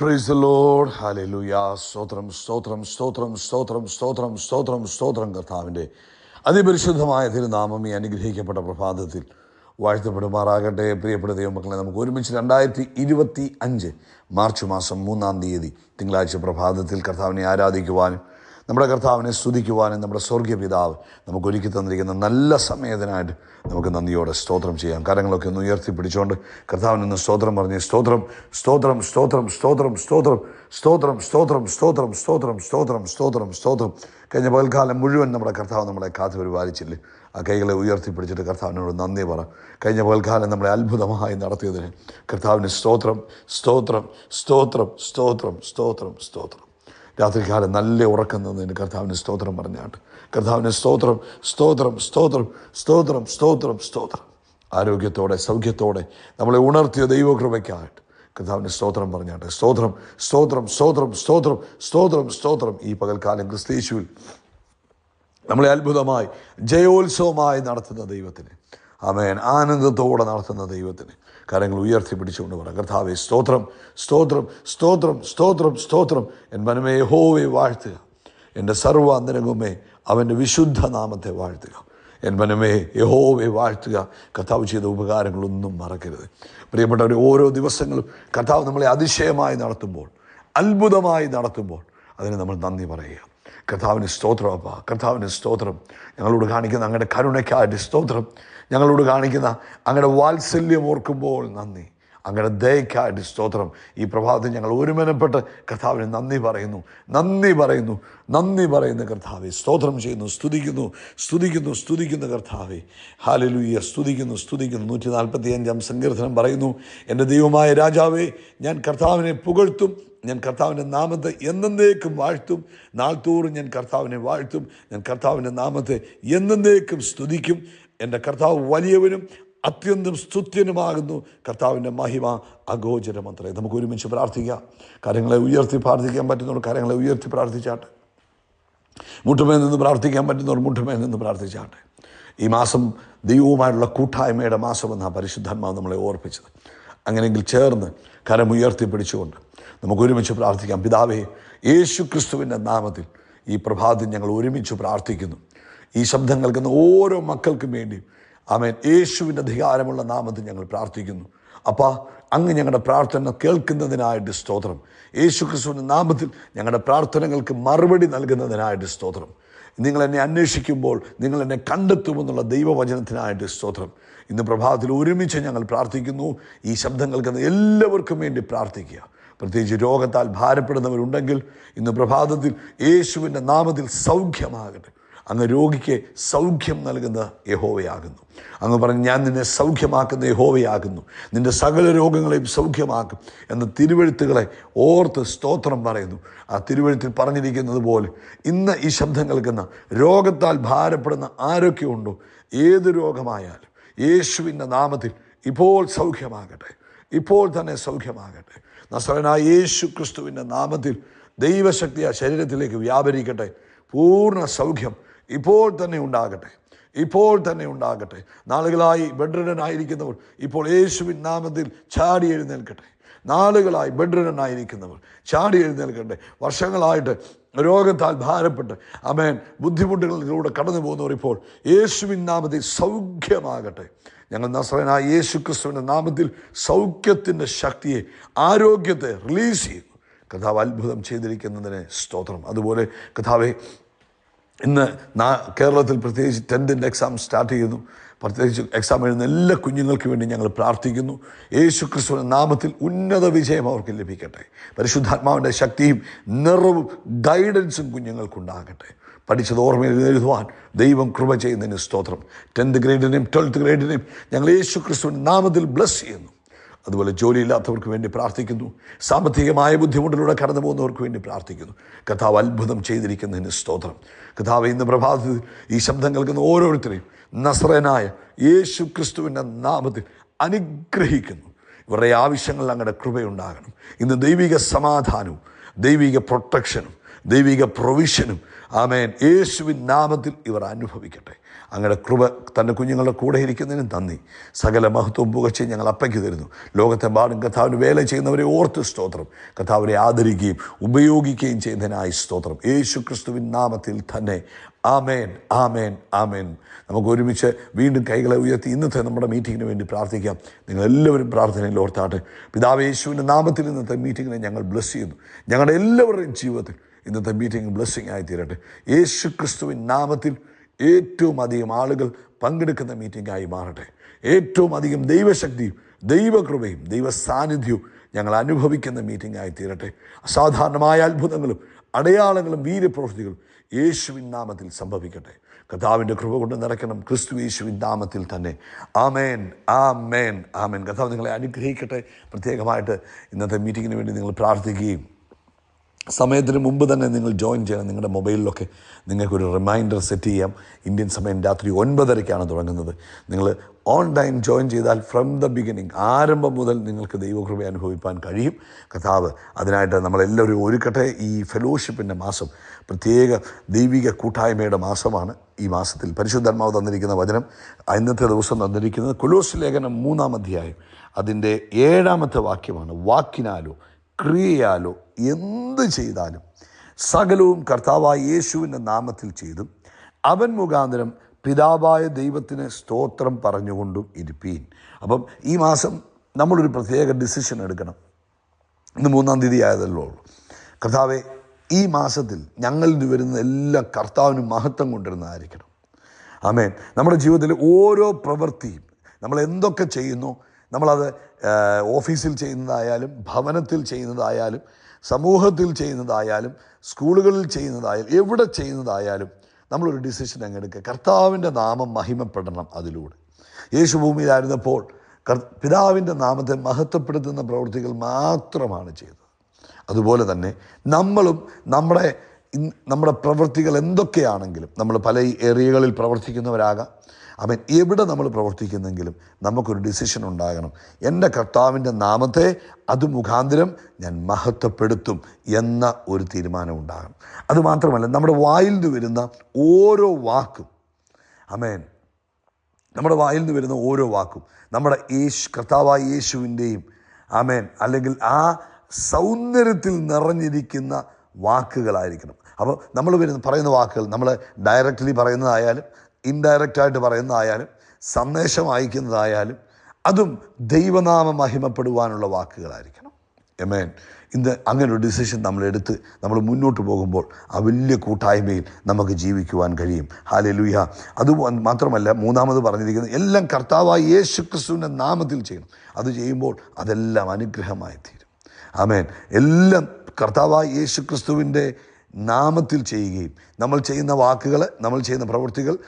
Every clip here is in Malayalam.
പ്രൈസ് ലോഡ് ഹാലലുയാ സ്തോത്രം സ്തോത്രം സ്തോത്രം സ്തോത്രം സ്തോത്രം സ്തോത്രം സ്തോത്രം കർത്താവിന്റെ അതിപരിശുദ്ധമായ തിരുനാമം ഈ അനുഗ്രഹിക്കപ്പെട്ട പ്രഭാതത്തിൽ വാഴ്ത്തപ്പെടുമാറാകട്ടെ. പ്രിയപ്പെട്ട ദൈവമക്കളെ നമുക്ക് ഒരുമിച്ച് രണ്ടായിരത്തി ഇരുപത്തി അഞ്ച് മാർച്ച് മാസം മൂന്നാം തീയതി തിങ്കളാഴ്ച പ്രഭാതത്തിൽ കർത്താവിനെ ആരാധിക്കുവാനും നമ്മുടെ കർത്താവിനെ സ്തുതിക്കുവാനും നമ്മുടെ സ്വർഗീയ പിതാവ് നമുക്ക് ഒരുക്കി തന്നിരിക്കുന്ന നല്ല സമയത്തിനായിട്ട് നമുക്ക് നന്ദിയോടെ സ്തോത്രം ചെയ്യാം കരങ്ങളൊക്കെ ഒന്ന് ഉയർത്തി പിടിച്ചുകൊണ്ട് കർത്താവിന് സ്തോത്രം പറഞ്ഞ് സ്തോത്രം സ്തോത്രം സ്തോത്രം സ്തോത്രം സ്തോത്രം സ്തോത്രം സ്തോത്രം സ്തോത്രം സ്തോത്രം സ്തോത്രം സ്തോത്രം സ്തോത്രം കഴിഞ്ഞ പകൽക്കാലം മുഴുവൻ നമ്മുടെ കർത്താവ് നമ്മളെ കാത്തു പരിപാലിച്ചില്ലേ ആ കൈകളെ ഉയർത്തിപ്പിടിച്ചിട്ട് കർത്താവിനോട് നന്ദി പറ കഴിഞ്ഞ പകൽക്കാലം നമ്മളെ അത്ഭുതമായി നടത്തിയതിന് കർത്താവിന് സ്തോത്രം സ്തോത്രം സ്തോത്രം സ്തോത്രം സ്തോത്രം സ്തോത്രം രാത്രികാലം നല്ല ഉറക്കം തന്നതിന് കർത്താവിന് സ്തോത്രം പറഞ്ഞാട്ട് കർത്താവിന് സ്തോത്രം സ്തോത്രം സ്തോത്രം സ്തോത്രം സ്തോത്രം സ്തോത്രം. ആരോഗ്യത്തോടെ സൗഖ്യത്തോടെ നമ്മളെ ഉണർത്തിയ ദൈവകൃപയ്ക്കായിട്ട് കർത്താവിന് സ്തോത്രം പറഞ്ഞാട്ടെ സ്തോത്രം സ്തോത്രം സ്തോത്രം സ്തോത്രം സ്തോത്രം സ്തോത്രം. ഈ പകൽക്കാലം ക്രിസ്തീശുവിൽ നമ്മളെ അത്ഭുതമായി ജയോത്സവമായി നടത്തുന്ന ദൈവത്തിന്. അമേൻ ആനന്ദത്തോടെ നടത്തുന്ന ദൈവത്തിന് കരങ്ങൾ ഉയർത്തി പിടിച്ചുകൊണ്ട് പറ. കർത്താവെ സ്തോത്രം സ്തോത്രം സ്തോത്രം സ്തോത്രം സ്തോത്രം. എൻ മനമേ ഹോവെ വാഴ്ത്തുക. എന്റെ സർവ അന്തരംഗമേ അവന്റെ വിശുദ്ധ നാമത്തെ വാഴ്ത്തുക. എൻ മനമേ യഹോവെ വാഴ്ത്തുക. കർത്താവ് ചെയ്ത ഉപകാരങ്ങളൊന്നും മറക്കരുത്. പ്രിയപ്പെട്ടവർ ഓരോ ദിവസങ്ങളും കർത്താവ് നമ്മളെ അതിശയമായി നടത്തുമ്പോൾ അത്ഭുതമായി നടത്തുമ്പോൾ അതിന് നമ്മൾ നന്ദി പറയുക. കർത്താവിന് സ്തോത്രം അപ്പ. കർത്താവിന് സ്തോത്രം. ഞങ്ങളോട് കാണിക്കുന്ന അങ്ങയുടെ കരുണയ്ക്കായിട്ട് സ്തോത്രം. ഞങ്ങളോട് കാണിക്കുന്ന അങ്ങയുടെ വാത്സല്യം ഓർക്കുമ്പോൾ നന്ദി. അങ്ങയുടെ ദയക്കായിട്ട് സ്തോത്രം. ഈ പ്രഭാതത്തിൽ ഞങ്ങൾ ഒരുമനപ്പെട്ട് കർത്താവിന് നന്ദി പറയുന്നു. നന്ദി പറയുന്നു. നന്ദി പറയുന്ന കർത്താവെ സ്തോത്രം ചെയ്യുന്നു. സ്തുതിക്കുന്നു. സ്തുതിക്കുന്നു. സ്തുതിക്കുന്ന കർത്താവെ. ഹാലലുയ്യ സ്തുതിക്കുന്നു. സ്തുതിക്കുന്നു. നൂറ്റി നാൽപ്പത്തി അഞ്ചാം സങ്കീർത്തനം പറയുന്നു. എന്റെ ദൈവമായ രാജാവേ ഞാൻ കർത്താവിനെ പുകഴ്ത്തും. ഞാൻ കർത്താവിന്റെ നാമത്തെ എന്നേക്കും വാഴ്ത്തും. നാൾത്തോറും ഞാൻ കർത്താവിനെ വാഴ്ത്തും. ഞാൻ കർത്താവിന്റെ നാമത്തെ എന്നേക്കും സ്തുതിക്കും. എന്റെ കർത്താവ് വലിയവനും അത്യന്തം സ്തുത്യനുമാകുന്നു. കർത്താവിന്റെ മഹിമ അഗോചരമത്രേ. നമുക്ക് ഒരുമിച്ച് പ്രാർത്ഥിക്കാം. കാര്യങ്ങളെ ഉയർത്തി പ്രാർത്ഥിക്കാൻ പറ്റുന്നവർ കാര്യങ്ങളെ ഉയർത്തി പ്രാർത്ഥിച്ചാട്ടെ. മുട്ടുമേൽ നിന്ന് പ്രാർത്ഥിക്കാൻ പറ്റുന്നവർ മുട്ടുമേൽ നിന്ന് പ്രാർത്ഥിച്ചാട്ടെ. ഈ മാസം ദൈവവുമായിട്ടുള്ള കൂട്ടായ്മയുടെ മാസമെന്നാണ് പരിശുദ്ധാത്മാവ് നമ്മളെ ഓർപ്പിച്ചത്. അങ്ങനെയെങ്കിൽ ചേർന്ന് കരം ഉയർത്തി പിടിച്ചുകൊണ്ട് നമുക്ക് ഒരുമിച്ച് പ്രാർത്ഥിക്കാം. പിതാവേ യേശു ക്രിസ്തുവിന്റെ നാമത്തിൽ ഈ പ്രഭാതത്തിൽ ഞങ്ങൾ ഒരുമിച്ച് പ്രാർത്ഥിക്കുന്നു. ഈ ശബ്ദം കേൾക്കുന്ന ഓരോ മക്കൾക്കും വേണ്ടിയും ആമേൻ. യേശുവിന്റെ അധികാരമുള്ള നാമത്തിൽ ഞങ്ങൾ പ്രാർത്ഥിക്കുന്നു. അപ്പാ അങ്ങ് ഞങ്ങളുടെ പ്രാർത്ഥന കേൾക്കുന്നതിനായിട്ട് സ്തോത്രം. യേശു ക്രിസ്തുവിന്റെ നാമത്തിൽ ഞങ്ങളുടെ പ്രാർത്ഥനകൾക്ക് മറുപടി നൽകുന്നതിനായിട്ട് സ്തോത്രം. നിങ്ങൾ എന്നെ അന്വേഷിക്കുമ്പോൾ നിങ്ങൾ എന്നെ കണ്ടെത്തുമെന്നുള്ള ദൈവവചനത്തിനായിട്ട് സ്തോത്രം. ഇന്ന് പ്രഭാതത്തിൽ ഒരുമിച്ച് ഞങ്ങൾ പ്രാർത്ഥിക്കുന്നു. ഈ ശബ്ദം കേൾക്കുന്ന എല്ലാവർക്കും വേണ്ടി പ്രാർത്ഥിക്കുക. പ്രത്യേകിച്ച് രോഗത്താൽ ഭാരപ്പെടുന്നവരുണ്ടെങ്കിൽ ഇന്ന് പ്രഭാതത്തിൽ യേശുവിന്റെ നാമത്തിൽ സൗഖ്യമാകട്ടെ. അങ്ങ് രോഗിക്ക് സൗഖ്യം നൽകുന്ന യഹോവയാകുന്നു. അങ്ങ് പറഞ്ഞു ഞാൻ നിന്നെ സൗഖ്യമാക്കുന്ന യഹോവയാകുന്നു. നിന്റെ സകല രോഗങ്ങളെയും സൗഖ്യമാക്കും എന്ന തിരുവഴുത്തുകളെ ഓർത്ത് സ്തോത്രം പറയുന്നു. ആ തിരുവഴുത്തിൽ പറഞ്ഞിരിക്കുന്നത് പോലെ ഇന്ന് ഈ ശബ്ദം കേൾക്കുന്ന രോഗത്താൽ ഭാരപ്പെടുന്ന ആരൊക്കെയുണ്ടോ ഏത് രോഗമായാലും യേശുവിന്റെ നാമത്തിൽ ഇപ്പോൾ സൗഖ്യമാകട്ടെ ഇപ്പോൾ തന്നെ സൗഖ്യമാകട്ടെ. നസറനായ യേശു ക്രിസ്തുവിന്റെ നാമത്തിൽ ദൈവശക്തി ആ ശരീരത്തിലേക്ക് വ്യാപരിക്കട്ടെ. പൂർണ സൗഖ്യം ഇപ്പോൾ തന്നെ ഉണ്ടാകട്ടെ. ഇപ്പോൾ തന്നെ ഉണ്ടാകട്ടെ. നാളുകളായി ബെഡ്രിഡനായിരിക്കുന്നവർ ഇപ്പോൾ യേശുവിൻ നാമത്തിൽ ചാടി എഴുന്നേൽക്കട്ടെ. നാളുകളായി ബെഡ്രിഡനായിരിക്കുന്നവർ ചാടി എഴുന്നേൽക്കട്ടെ. വർഷങ്ങളായിട്ട് രോഗത്താൽ ഭാരപ്പെട്ട് അമേൻ ബുദ്ധിമുട്ടുകളിലൂടെ കടന്നു പോകുന്നവർ ഇപ്പോൾ യേശുവിൻ നാമത്തിൽ സൗഖ്യമാകട്ടെ. ഞങ്ങൾ നസ്രനായ യേശു ക്രിസ്തുവിന്റെ നാമത്തിൽ സൗഖ്യത്തിന്റെ ശക്തിയെ ആരോഗ്യത്തെ റിലീസ് ചെയ്യുന്നു. കഥാവ് അത്ഭുതം ചെയ്തിരിക്കുന്നതിന് സ്തോത്രം. അതുപോലെ കഥാവെ ഇന്ന് കേരളത്തിൽ പ്രത്യേകിച്ച് ടെൻത്തിന്റെ എക്സാം സ്റ്റാർട്ട് ചെയ്യുന്നു. പ്രത്യേകിച്ച് എക്സാം എഴുതുന്ന എല്ലാ കുഞ്ഞുങ്ങൾക്ക് വേണ്ടി ഞങ്ങൾ പ്രാർത്ഥിക്കുന്നു. യേശു ക്രിസ്തുവിന്റെ നാമത്തിൽ ഉന്നത വിജയം അവർക്ക് ലഭിക്കട്ടെ. പരിശുദ്ധാത്മാവിന്റെ ശക്തിയും നിറവും ഗൈഡൻസും കുഞ്ഞുങ്ങൾക്കുണ്ടാകട്ടെ. പഠിച്ചത് ഓർമ്മയിൽ എഴുതുവാൻ ദൈവം കൃപ ചെയ്യുന്നതിന് സ്തോത്രം. ടെൻത്ത് ഗ്രേഡിനെയും ട്വൽത്ത് ഗ്രേഡിനെയും ഞങ്ങൾ യേശു ക്രിസ്തുവിന്റെ നാമത്തിൽ ബ്ലസ് ചെയ്യുന്നു. അതുപോലെ ജോലിയില്ലാത്തവർക്ക് വേണ്ടി പ്രാർത്ഥിക്കുന്നു. സാമ്പത്തികമായ ബുദ്ധിമുട്ടിലൂടെ കടന്നു പോകുന്നവർക്ക് വേണ്ടി പ്രാർത്ഥിക്കുന്നു. കഥാവ് അത്ഭുതം ചെയ്തിരിക്കുന്നതിന് സ്തോത്രം. കഥാവ് ഇന്ന് പ്രഭാതത്തിൽ ഈ ശബ്ദം കേൾക്കുന്ന ഓരോരുത്തരെയും നസ്രനായ യേശു ക്രിസ്തുവിന്റെ നാമത്തിൽ അനുഗ്രഹിക്കുന്നു. ഇവരുടെ ആവശ്യങ്ങളിൽ അങ്ങയുടെ കൃപയുണ്ടാകണം. ഇന്ന് ദൈവിക സമാധാനവും ദൈവിക പ്രൊട്ടക്ഷനും ദൈവിക പ്രൊവിഷനും ആമേൻ. യേശുവിൻ നാമത്തിൽ ഇവർ അനുഭവിക്കട്ടെ. അങ്ങയുടെ കൃപ തന്റെ കുഞ്ഞുങ്ങളുടെ കൂടെ ഇരിക്കുന്നതിന് നന്ദി. സകല മഹത്വം പുകച്ച് ഞങ്ങൾ അപ്പയ്ക്ക് തരുന്നു. ലോകത്തെമ്പാടും കഥാവിന് വേല ചെയ്യുന്നവരെ ഓർത്ത് സ്തോത്രം. കഥാവിനെ ആദരിക്കുകയും ഉപയോഗിക്കുകയും ചെയ്യുന്നതിനായി സ്തോത്രം. യേശു ക്രിസ്തുവിൻ നാമത്തിൽ തന്നെ. ആമേൻ ആമേൻ ആമേൻ. നമുക്ക് ഒരുമിച്ച് വീണ്ടും കൈകളെ ഉയർത്തി ഇന്നത്തെ നമ്മുടെ മീറ്റിങ്ങിന് വേണ്ടി പ്രാർത്ഥിക്കാം. നിങ്ങളെല്ലാവരും പ്രാർത്ഥനയിൽ ഓർത്താട്ടെ. പിതാവ് യേശുവിന്റെ നാമത്തിൽ ഇന്നത്തെ മീറ്റിങ്ങിനെ ഞങ്ങൾ ബ്ലസ് ചെയ്യുന്നു. ഞങ്ങളുടെ എല്ലാവരുടെയും ജീവിതത്തിൽ ഇന്നത്തെ മീറ്റിംഗ് ബ്ലെസ്സിങ് ആയി തീരട്ടെ യേശു ക്രിസ്തുവിൻ നാമത്തിൽ ഏറ്റവും അധികം ആളുകൾ പങ്കെടുക്കുന്ന മീറ്റിംഗായി മാറട്ടെ. ഏറ്റവും അധികം ദൈവശക്തിയും ദൈവകൃപയും ദൈവ സാന്നിധ്യവും ഞങ്ങൾ അനുഭവിക്കുന്ന മീറ്റിംഗായി തീരട്ടെ അസാധാരണമായ അത്ഭുതങ്ങളും അടയാളങ്ങളും വീര്യപ്രവൃത്തികളും യേശുവിൻ നാമത്തിൽ സംഭവിക്കട്ടെ. കഥാവിന്റെ കൃപ കൊണ്ട് നിറയ്ക്കണം ക്രിസ്തു യേശുവിൻ നാമത്തിൽ തന്നെ. ആമേൻ ആമേൻ ആമേൻ. കഥാവ് നിങ്ങളെ അനുഗ്രഹിക്കട്ടെ. പ്രത്യേകമായിട്ട് ഇന്നത്തെ മീറ്റിങ്ങിന് വേണ്ടി നിങ്ങൾ പ്രാർത്ഥിക്കുകയും സമയത്തിന് മുമ്പ് തന്നെ നിങ്ങൾ ജോയിൻ ചെയ്യണം. നിങ്ങളുടെ മൊബൈലിലൊക്കെ നിങ്ങൾക്കൊരു റിമൈൻഡർ സെറ്റ് ചെയ്യാം. ഇന്ത്യൻ സമയം രാത്രി ഒൻപതരയ്ക്കാണ് തുടങ്ങുന്നത്. നിങ്ങൾ ഓൺലൈൻ ജോയിൻ ചെയ്താൽ ഫ്രം ദ ബിഗിനിങ് ആരംഭം മുതൽ നിങ്ങൾക്ക് ദൈവകൃപ അനുഭവിപ്പാൻ കഴിയും. കഥാവ് അതിനായിട്ട് നമ്മളെല്ലാവരും ഒരുക്കട്ടെ. ഈ ഫെലോഷിപ്പിന്റെ മാസം പ്രത്യേക ദൈവിക കൂട്ടായ്മയുടെ മാസമാണ്. ഈ മാസത്തിൽ പരിശുദ്ധാത്മാവ് തന്നിരിക്കുന്ന വചനം ഇന്നത്തെ ദിവസം തന്നിരിക്കുന്നത് കുലോസ് ലേഖനം മൂന്നാം അധ്യായം. അതിന്റെ ഏഴാമത്തെ വാക്യമാണ് വാക്കിനാലോ ക്രിയയാലോ എന്ത് ചെയ്താലും സകലവും കർത്താവായ യേശുവിന്റെ നാമത്തിൽ ചെയ്തും അവൻ മുഖാന്തരം പിതാവായ ദൈവത്തിന് സ്തോത്രം പറഞ്ഞുകൊണ്ടും ഇരിപ്പീൻ. അപ്പം ഈ മാസം നമ്മളൊരു പ്രത്യേക ഡിസിഷൻ എടുക്കണം. ഇന്ന് മൂന്നാം തീയതി ആയതല്ലോ ഉള്ളൂ. കർത്താവെ ഈ മാസത്തിൽ ഞങ്ങളിൽ നിന്ന് വരുന്ന എല്ലാ കർത്താവിനും മഹത്വം കൊണ്ടിരുന്നതായിരിക്കണം ആമേൻ. നമ്മുടെ ജീവിതത്തിലെ ഓരോ പ്രവൃത്തിയും നമ്മൾ എന്തൊക്കെ ചെയ്യുന്നു നമ്മളത് ഓഫീസിൽ ചെയ്യുന്നതായാലും ഭവനത്തിൽ ചെയ്യുന്നതായാലും സമൂഹത്തിൽ ചെയ്യുന്നതായാലും സ്കൂളുകളിൽ ചെയ്യുന്നതായാലും എവിടെ ചെയ്യുന്നതായാലും നമ്മളൊരു ഡിസിഷൻ അങ്ങെടുക്കുക കർത്താവിന്റെ നാമം മഹിമപ്പെടണം അതിലൂടെ. യേശു കർ പിതാവിന്റെ നാമത്തെ മഹത്വപ്പെടുത്തുന്ന പ്രവൃത്തികൾ മാത്രമാണ് ചെയ്തത്. അതുപോലെ തന്നെ നമ്മളും നമ്മുടെ നമ്മുടെ പ്രവൃത്തികൾ എന്തൊക്കെയാണെങ്കിലും നമ്മൾ പല ഏരിയകളിൽ പ്രവർത്തിക്കുന്നവരാകാം. അവൻ എവിടെ നമ്മൾ പ്രവർത്തിക്കുന്നെങ്കിലും നമുക്കൊരു ഡിസിഷൻ ഉണ്ടാകണം. എന്റെ കർത്താവിന്റെ നാമത്തെ അത് മുഖാന്തരം ഞാൻ മഹത്വപ്പെടുത്തും എന്ന ഒരു തീരുമാനം ഉണ്ടാകണം. അതുമാത്രമല്ല നമ്മുടെ വായിൽ നിന്ന് വരുന്ന ഓരോ വാക്കും അമേൻ നമ്മുടെ വായിൽ നിന്ന് വരുന്ന ഓരോ വാക്കും നമ്മുടെ യേശു കർത്താവായ യേശുവിന്റെയും ആമേൻ. അല്ലെങ്കിൽ ആ സൗന്ദര്യത്തിൽ നിറഞ്ഞിരിക്കുന്ന വാക്കുകളായിരിക്കണം. അപ്പോൾ നമ്മൾ വരുന്ന പറയുന്ന വാക്കുകൾ നമ്മൾ ഡയറക്റ്റ്ലി പറയുന്നതായാലും ഇൻഡയറക്റ്റായിട്ട് പറയുന്നതായാലും സന്ദേശം അയക്കുന്നതായാലും അതും ദൈവനാമം മഹിമപ്പെടുവാനുള്ള വാക്കുകളായിരിക്കണം. എമേൻ ഇന്ന് അങ്ങനെ ഒരു ഡിസിഷൻ നമ്മൾ എടുത്ത് നമ്മൾ മുന്നോട്ട് പോകുമ്പോൾ ആ വലിയ കൂട്ടായ്മയിൽ നമുക്ക് ജീവിക്കുവാൻ കഴിയും. ഹാലെ ലുയ അത് മാത്രമല്ല മൂന്നാമത് പറഞ്ഞിരിക്കുന്നത് എല്ലാം കർത്താവായ യേശു ക്രിസ്തുവിന്റെ നാമത്തിൽ ചെയ്യണം. അത് ചെയ്യുമ്പോൾ അതെല്ലാം അനുഗ്രഹമായി തീരും. ആമേൻ എല്ലാം കർത്താവായ യേശു ക്രിസ്തുവിന്റെ നാമത്തിൽ ചെയ്യുകയും നമ്മൾ ചെയ്യുന്ന വാക്കുകൾ നമ്മൾ ചെയ്യുന്ന പ്രവൃത്തികൾ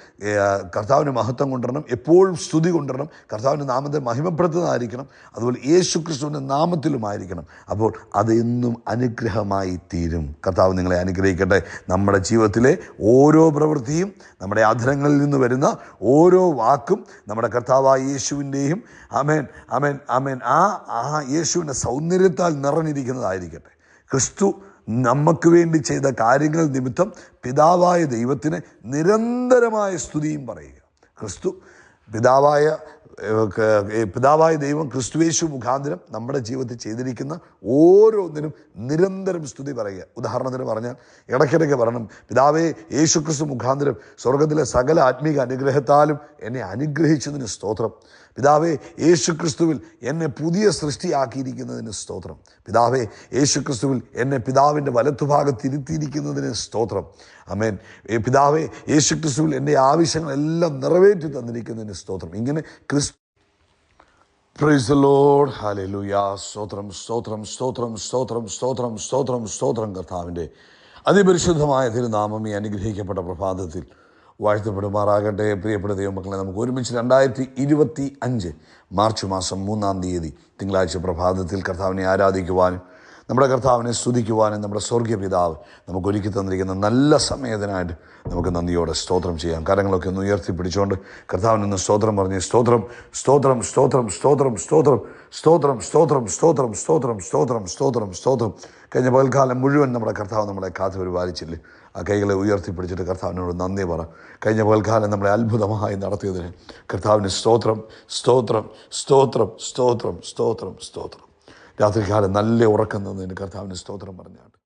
കർത്താവിന്റെ മഹത്വം കൊണ്ടുവരണം എപ്പോഴും സ്തുതി കൊണ്ടുവരണം കർത്താവിന്റെ നാമത്തെ മഹിമപ്പെടുത്തുന്നതായിരിക്കണം അതുപോലെ യേശു ക്രിസ്തുവിന്റെ നാമത്തിലുമായിരിക്കണം. അപ്പോൾ അതെന്നും അനുഗ്രഹമായി തീരും. കർത്താവ് നിങ്ങളെ അനുഗ്രഹിക്കട്ടെ. നമ്മുടെ ജീവിതത്തിലെ ഓരോ പ്രവൃത്തിയും നമ്മുടെ അധരങ്ങളിൽ നിന്ന് വരുന്ന ഓരോ വാക്കും നമ്മുടെ കർത്താവായ യേശുവിന്റെയും. അമേൻ അമേൻ അമേൻ ആ ആ യേശുവിന്റെ സൗന്ദര്യത്താൽ നിറഞ്ഞിരിക്കുന്നതായിരിക്കട്ടെ. ക്രിസ്തു നമുക്ക് വേണ്ടി ചെയ്ത കാര്യങ്ങൾ നിമിത്തം പിതാവായ ദൈവത്തിന് നിരന്തരമായ സ്തുതിയും പറയുക. ക്രിസ്തു പിതാവായ പിതാവായ ദൈവം ക്രിസ്തുവേശു മുഖാന്തരം നമ്മുടെ ജീവിതത്തിൽ ചെയ്തിരിക്കുന്ന ഓരോന്നിനും നിരന്തരം സ്തുതി പറയുക. ഉദാഹരണത്തിന് പറഞ്ഞാൽ ഇടയ്ക്കിടയ്ക്ക് പറയണം പിതാവേ യേശു ക്രിസ്തു മുഖാന്തരം സ്വർഗത്തിലെ സകല ആത്മീക അനുഗ്രഹത്താലും എന്നെ അനുഗ്രഹിച്ചതിന് സ്തോത്രം. പിതാവേ യേശു ക്രിസ്തുവിൽ എന്നെ പുതിയ സൃഷ്ടിയാക്കിയിരിക്കുന്നതിന് സ്തോത്രം. പിതാവേ യേശു ക്രിസ്തുവിൽ എന്നെ പിതാവിന്റെ വലത്തുഭാഗത്തിരുത്തിയിരിക്കുന്നതിന് സ്തോത്രം. അമേൻ പിതാവേ യേശു ക്രിസ്തുവിൽ എന്റെ ആവശ്യങ്ങളെല്ലാം നിറവേറ്റി തന്നിരിക്കുന്നതിന് സ്തോത്രം. ഇങ്ങനെ ക്രിസ്തു പ്രൈസ് ലോഡ് സ്തോത്രം സ്തോത്രം സ്തോത്രം സ്തോത്രം സ്തോത്രം സ്തോത്രം സ്തോത്രം കർത്താവിന്റെ. അതിപരിശുദ്ധമായ തിരുനാമം ഈ അനുഗ്രഹിക്കപ്പെട്ട പ്രഭാതത്തിൽ വാഴ്ത്തപ്പെടുമാറാകട്ടെ. പ്രിയപ്പെട്ട ദൈവമക്കളെ നമുക്ക് ഒരുമിച്ച് രണ്ടായിരത്തി ഇരുപത്തി അഞ്ച് മാർച്ച് മാസം മൂന്നാം തീയതി തിങ്കളാഴ്ച പ്രഭാതത്തിൽ കർത്താവിനെ ആരാധിക്കുവാനും നമ്മുടെ കർത്താവിനെ സ്തുതിക്കുവാനും നമ്മുടെ സ്വർഗീയ പിതാവ് നമുക്ക് ഒരുക്കി തന്നിരിക്കുന്ന നല്ല സമയത്തിനായിട്ട് നമുക്ക് നന്ദിയോടെ സ്തോത്രം ചെയ്യാം കരങ്ങളൊക്കെ ഒന്ന് ഉയർത്തി പിടിച്ചുകൊണ്ട് കർത്താവിനൊന്ന് സ്തോത്രം പറഞ്ഞ് സ്തോത്രം സ്തോത്രം സ്തോത്രം സ്തോത്രം സ്തോത്രം സ്തോത്രം സ്തോത്രം സ്തോത്രം സ്തോത്രം സ്തോത്രം സ്തോത്രം സ്തോത്രം കഴിഞ്ഞ പകൽക്കാലം മുഴുവൻ നമ്മുടെ കർത്താവ് നമ്മളെ കാത്തു പരിപാലിച്ചില്ലേ ആ കൈകളെ ഉയർത്തിപ്പിടിച്ചിട്ട് കർത്താവിനോട് നന്ദി പറ കഴിഞ്ഞ പകൽക്കാലം നമ്മളെ അത്ഭുതമായി നടത്തിയതിന് കർത്താവിന് സ്തോത്രം സ്തോത്രം സ്തോത്രം സ്തോത്രം സ്തോത്രം സ്തോത്രം രാത്രികാലം നല്ല ഉറക്കം തന്നതിന് കർത്താവിന് സ്തോത്രം പറഞ്ഞാട്ട്.